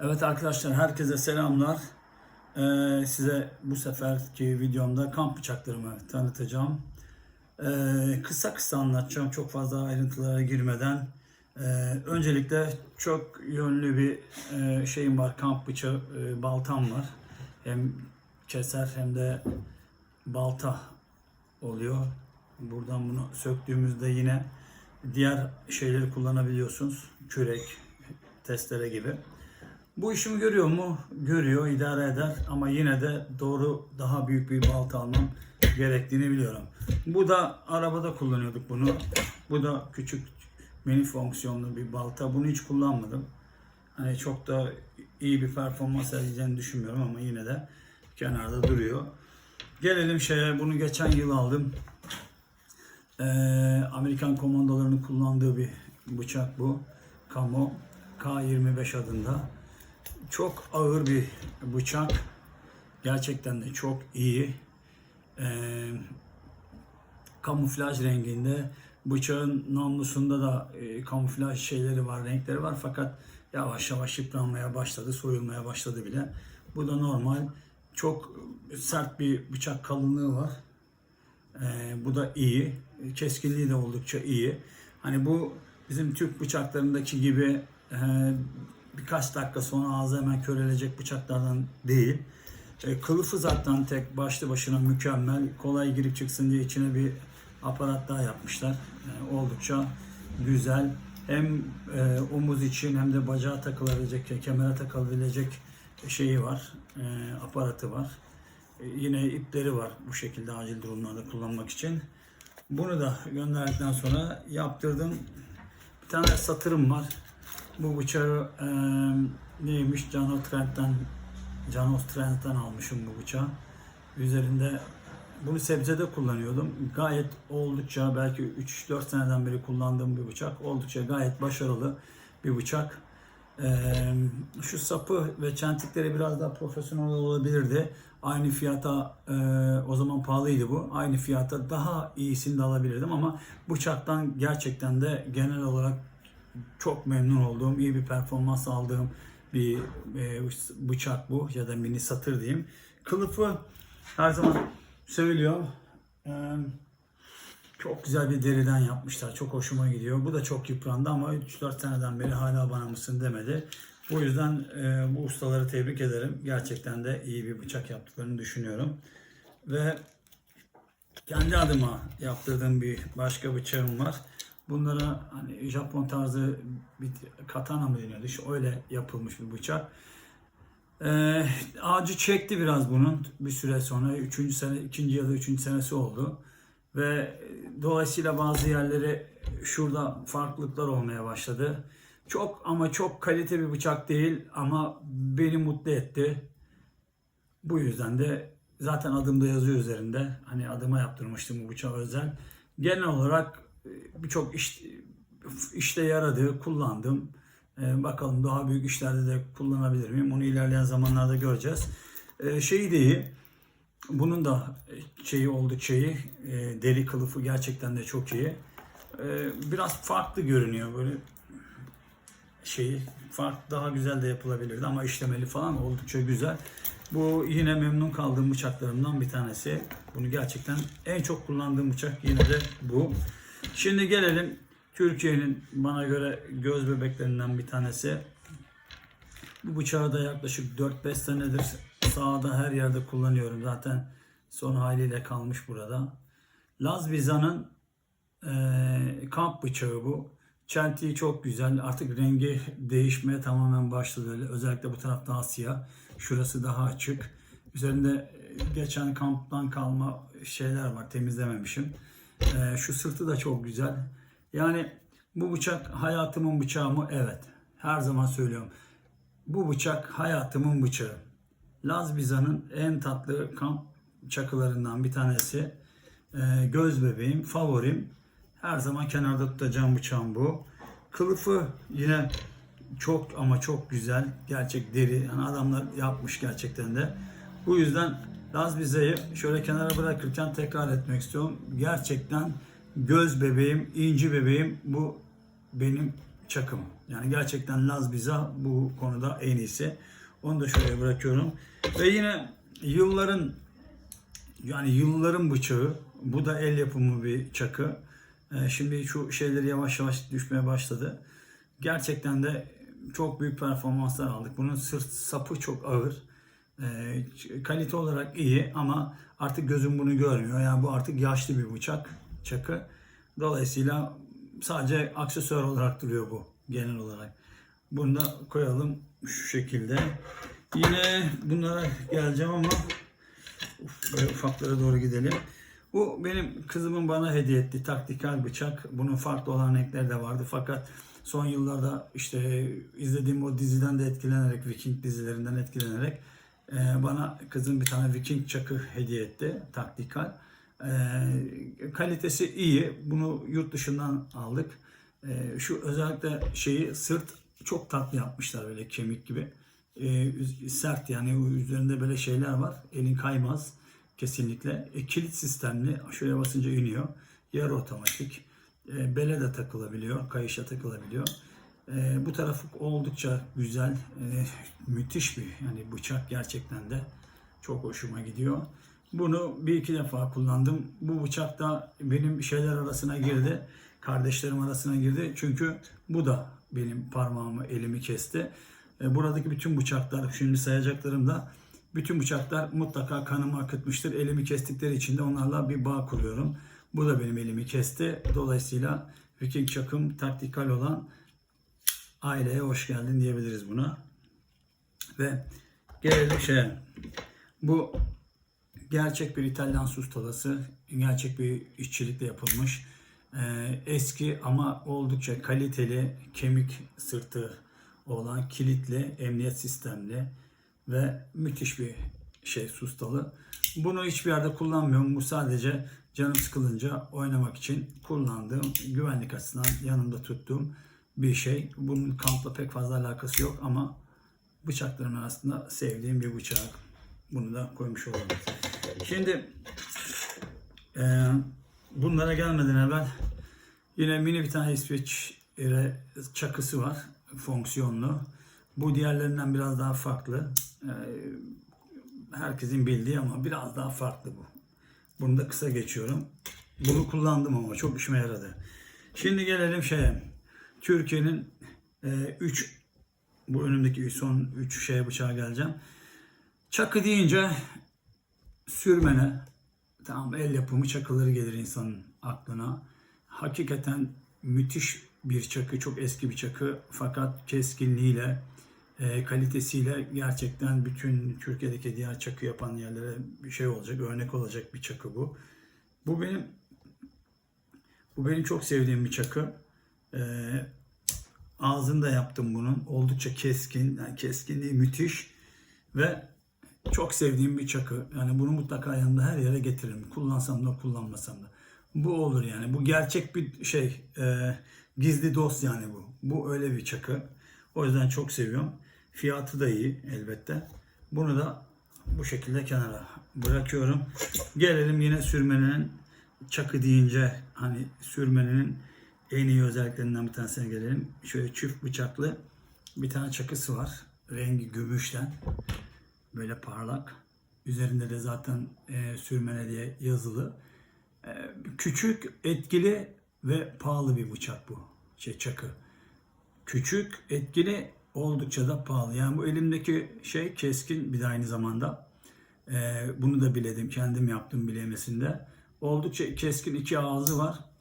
Evet arkadaşlar herkese selamlar. Ee, size bu seferki videomda kamp bıçaklarımı tanıtacağım. Ee, kısa kısa anlatacağım çok fazla ayrıntılara girmeden. Ee, öncelikle çok yönlü bir e, şeyim var kamp bıçağı e, baltam var. Hem keser hem de balta oluyor. Buradan bunu söktüğümüzde yine diğer şeyleri kullanabiliyorsunuz. Kürek, testere gibi. Bu işimi görüyor mu? Görüyor, idare eder ama yine de doğru daha büyük bir balta almam gerektiğini biliyorum. Bu da arabada kullanıyorduk bunu. Bu da küçük mini fonksiyonlu bir balta. Bunu hiç kullanmadım. Hani çok da iyi bir performans sergileyeceğini düşünmüyorum ama yine de kenarda duruyor. Gelelim şeye, bunu geçen yıl aldım. Ee, Amerikan komandolarının kullandığı bir bıçak bu. Camo K25 adında. Çok ağır bir bıçak. Gerçekten de çok iyi. Ee, kamuflaj renginde. Bıçağın namlusunda da e, kamuflaj şeyleri var, renkleri var fakat yavaş yavaş yıpranmaya başladı, soyulmaya başladı bile. Bu da normal. Çok sert bir bıçak kalınlığı var. Ee, bu da iyi. Keskinliği de oldukça iyi. Hani bu bizim Türk bıçaklarındaki gibi e, birkaç dakika sonra ağzı hemen körelecek bıçaklardan değil. E, kılıfı zaten tek başlı başına mükemmel. Kolay girip çıksın diye içine bir aparat daha yapmışlar. E, oldukça güzel. Hem e, omuz için hem de bacağa takılabilecek, kemere takılabilecek şeyi var. E, aparatı var. E, yine ipleri var bu şekilde acil durumlarda kullanmak için. Bunu da gönderdikten sonra yaptırdım. Bir tane satırım var. Bu bıçağı e, neymiş? Cano Trend'den Canos Trend'den almışım bu bıçağı. Üzerinde bunu sebzede kullanıyordum. Gayet oldukça belki 3-4 seneden beri kullandığım bir bıçak. Oldukça gayet başarılı bir bıçak. Ee, şu sapı ve çentikleri biraz daha profesyonel olabilirdi. Aynı fiyata e, o zaman pahalıydı bu. Aynı fiyata daha iyisini de alabilirdim ama bıçaktan gerçekten de genel olarak çok memnun olduğum, iyi bir performans aldığım bir e, bıçak bu ya da mini satır diyeyim. Kılıfı her zaman söylüyor. Ee, çok güzel bir deriden yapmışlar. Çok hoşuma gidiyor. Bu da çok yıprandı ama 3-4 seneden beri hala bana mısın demedi. Bu yüzden e, bu ustaları tebrik ederim. Gerçekten de iyi bir bıçak yaptıklarını düşünüyorum. Ve kendi adıma yaptırdığım bir başka bıçağım var. Bunlara hani Japon tarzı bir katana mı deniyordu? İşte öyle yapılmış bir bıçak. Ee, ağacı çekti biraz bunun bir süre sonra. Üçüncü sene, ikinci ya da üçüncü senesi oldu. Ve dolayısıyla bazı yerleri şurada farklılıklar olmaya başladı. Çok ama çok kalite bir bıçak değil ama beni mutlu etti. Bu yüzden de zaten adımda yazıyor üzerinde. Hani adıma yaptırmıştım bu bıçağı özel. Genel olarak birçok iş, işte yaradı, kullandım. Ee, bakalım daha büyük işlerde de kullanabilir miyim? Onu ilerleyen zamanlarda göreceğiz. Ee, şeyi de iyi. Bunun da şeyi oldukça iyi. Ee, deri kılıfı gerçekten de çok iyi. Ee, biraz farklı görünüyor böyle şeyi. Fark daha güzel de yapılabilirdi ama işlemeli falan oldukça güzel. Bu yine memnun kaldığım bıçaklarımdan bir tanesi. Bunu gerçekten en çok kullandığım bıçak yine de bu. Şimdi gelelim Türkiye'nin bana göre göz bebeklerinden bir tanesi. Bu bıçağı da yaklaşık 4-5 senedir sahada her yerde kullanıyorum. Zaten son haliyle kalmış burada. Laz Biza'nın eee, kamp bıçağı bu. Çentiği çok güzel. Artık rengi değişmeye tamamen başladı. Özellikle bu taraf daha siyah. Şurası daha açık. Üzerinde e, geçen kamptan kalma şeyler var. Temizlememişim. Eee, şu sırtı da çok güzel. Yani bu bıçak hayatımın bıçağı mı? Evet. Her zaman söylüyorum. Bu bıçak hayatımın bıçağı. Laz Biza'nın en tatlı kamp çakılarından bir tanesi. Ee, göz bebeğim, favorim. Her zaman kenarda tutacağım bıçağım bu. Kılıfı yine çok ama çok güzel. Gerçek deri. Yani adamlar yapmış gerçekten de. Bu yüzden Laz Biza'yı şöyle kenara bırakırken tekrar etmek istiyorum. Gerçekten göz bebeğim, inci bebeğim bu benim çakım. Yani gerçekten Laz Biza bu konuda en iyisi. Onu da şöyle bırakıyorum. Ve yine yılların yani yılların bıçağı. Bu da el yapımı bir çakı. Ee, şimdi şu şeyleri yavaş yavaş düşmeye başladı. Gerçekten de çok büyük performanslar aldık. Bunun sırt sapı çok ağır. Ee, kalite olarak iyi ama artık gözüm bunu görmüyor. Yani bu artık yaşlı bir bıçak, çakı. Dolayısıyla sadece aksesuar olarak duruyor bu genel olarak. Bunu da koyalım şu şekilde. Yine bunlara geleceğim ama Uf, ufaklara doğru gidelim. Bu benim kızımın bana hediye ettiği taktikal bıçak. Bunun farklı olan renkleri de vardı fakat son yıllarda işte izlediğim o diziden de etkilenerek, Viking dizilerinden etkilenerek e, bana kızım bir tane Viking çakı hediye etti taktikal. E, kalitesi iyi. Bunu yurt dışından aldık. E, şu özellikle şeyi sırt çok tatlı yapmışlar böyle kemik gibi. E, üz- sert yani üzerinde böyle şeyler var. Elin kaymaz kesinlikle. E, kilit sistemli. Şöyle basınca iniyor. Yarı otomatik. E, bele de takılabiliyor. Kayışa takılabiliyor. E, bu tarafı oldukça güzel. E, müthiş bir yani bıçak gerçekten de çok hoşuma gidiyor. Bunu bir iki defa kullandım. Bu bıçak da benim şeyler arasına girdi. Kardeşlerim arasına girdi. Çünkü bu da benim parmağımı, elimi kesti. E, Buradaki bütün bıçaklar, şimdi sayacaklarım da bütün bıçaklar mutlaka kanımı akıtmıştır. Elimi kestikleri için de onlarla bir bağ kuruyorum. Bu da benim elimi kesti. Dolayısıyla Viking çakım taktikal olan aileye hoş geldin diyebiliriz buna. Ve gelelim şeye. Bu gerçek bir İtalyan sustalası. Gerçek bir işçilikle yapılmış. Ee, eski ama oldukça kaliteli kemik sırtı olan kilitli, emniyet sistemli ve müthiş bir şey sustalı. Bunu hiçbir yerde kullanmıyorum. Bu sadece canım sıkılınca oynamak için kullandığım, güvenlik açısından yanımda tuttuğum bir şey. Bunun kampla pek fazla alakası yok ama bıçakların arasında sevdiğim bir bıçak. Bunu da koymuş olalım. Şimdi eee, bunlara gelmeden evvel yine mini bir tane ire çakısı var. Fonksiyonlu. Bu diğerlerinden biraz daha farklı. Eee, herkesin bildiği ama biraz daha farklı bu. Bunu da kısa geçiyorum. Bunu kullandım ama çok işime yaradı. Şimdi gelelim şeye. Türkiye'nin 3 bu önümdeki son 3 şeye bıçağa geleceğim. Çakı deyince sürmene tamam el yapımı çakıları gelir insanın aklına. Hakikaten müthiş bir çakı, çok eski bir çakı fakat keskinliğiyle, e, kalitesiyle gerçekten bütün Türkiye'deki diğer çakı yapan yerlere bir şey olacak, örnek olacak bir çakı bu. Bu benim bu benim çok sevdiğim bir çakı. E, ağzında yaptım bunun. Oldukça keskin, yani keskinliği müthiş ve çok sevdiğim bir çakı. Yani bunu mutlaka yanımda her yere getiririm. Kullansam da kullanmasam da. Bu olur yani. Bu gerçek bir şey. e, gizli dost yani bu. Bu öyle bir çakı. O yüzden çok seviyorum. Fiyatı da iyi elbette. Bunu da bu şekilde kenara bırakıyorum. Gelelim yine sürmenin çakı deyince hani sürmenin en iyi özelliklerinden bir tanesine gelelim. Şöyle çift bıçaklı bir tane çakısı var. Rengi gümüşten. Böyle parlak. Üzerinde de zaten e, sürmene diye yazılı. E, küçük, etkili ve pahalı bir bıçak bu. Şey çakı. Küçük, etkili, oldukça da pahalı. Yani bu elimdeki şey keskin bir de aynı zamanda. E, bunu da biledim. Kendim yaptım bilemesinde. Oldukça keskin iki ağzı var.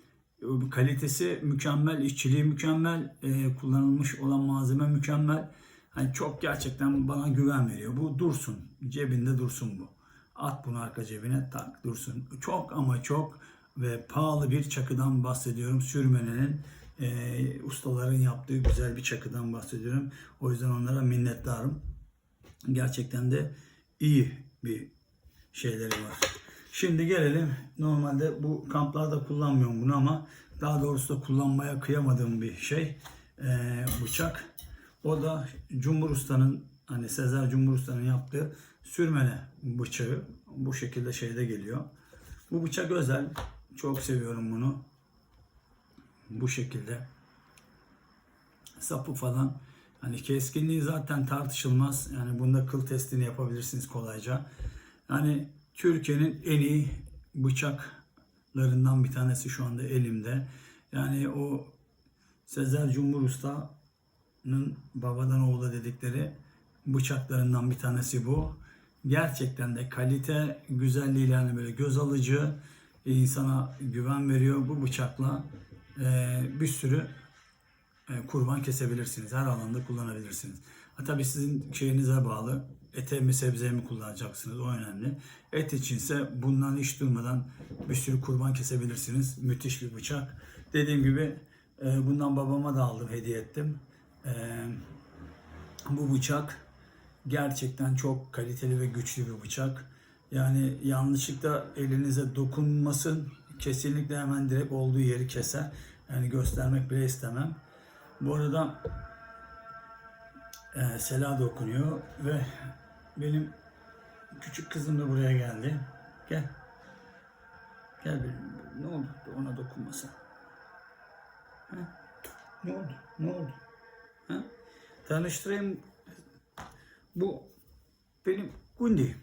Kalitesi mükemmel, işçiliği mükemmel, e, kullanılmış olan malzeme mükemmel. Hani çok gerçekten bana güven veriyor. Bu dursun. Cebinde dursun bu. At bunu arka cebine tak dursun. Çok ama çok ve pahalı bir çakıdan bahsediyorum. Sürmenenin e, ustaların yaptığı güzel bir çakıdan bahsediyorum. O yüzden onlara minnettarım. Gerçekten de iyi bir şeyleri var. Şimdi gelelim. Normalde bu kamplarda kullanmıyorum bunu ama daha doğrusu da kullanmaya kıyamadığım bir şey. Ee, bıçak. O da Cumbur Usta'nın hani Sezer Cumbur Usta'nın yaptığı sürmene bıçağı. Bu şekilde şeyde geliyor. Bu bıçak özel. Çok seviyorum bunu. Bu şekilde. sapı falan. Hani keskinliği zaten tartışılmaz. Yani bunda kıl testini yapabilirsiniz kolayca. Yani Türkiye'nin en iyi bıçaklarından bir tanesi şu anda elimde. Yani o Sezer Cumhur Usta'nın babadan oğula dedikleri bıçaklarından bir tanesi bu. Gerçekten de kalite, güzelliğiyle yani böyle göz alıcı, insana güven veriyor. Bu bıçakla e, bir sürü e, kurban kesebilirsiniz. Her alanda kullanabilirsiniz. Ha, tabii sizin şeyinize bağlı. Ete mi sebze mi kullanacaksınız o önemli. Et içinse bundan hiç durmadan bir sürü kurban kesebilirsiniz. Müthiş bir bıçak. Dediğim gibi e, bundan babama da aldım hediye ettim. E, bu bıçak gerçekten çok kaliteli ve güçlü bir bıçak. Yani yanlışlıkla elinize dokunmasın. Kesinlikle hemen direkt olduğu yeri keser. Yani göstermek bile istemem. Bu arada e, Sela da okunuyor ve benim küçük kızım da buraya geldi. Gel. Gel benim. Ne oldu? Ona dokunmasın. Ha? Ne oldu? Ne oldu? Ha? Tanıştırayım. Bu benim Gundi.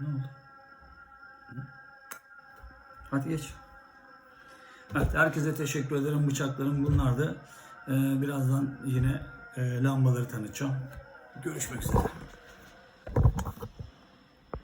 Ne oldu? Hadi geç. Evet, herkese teşekkür ederim. Bıçaklarım bunlardı. Ee, birazdan yine e, lambaları tanıtacağım. Görüşmek üzere.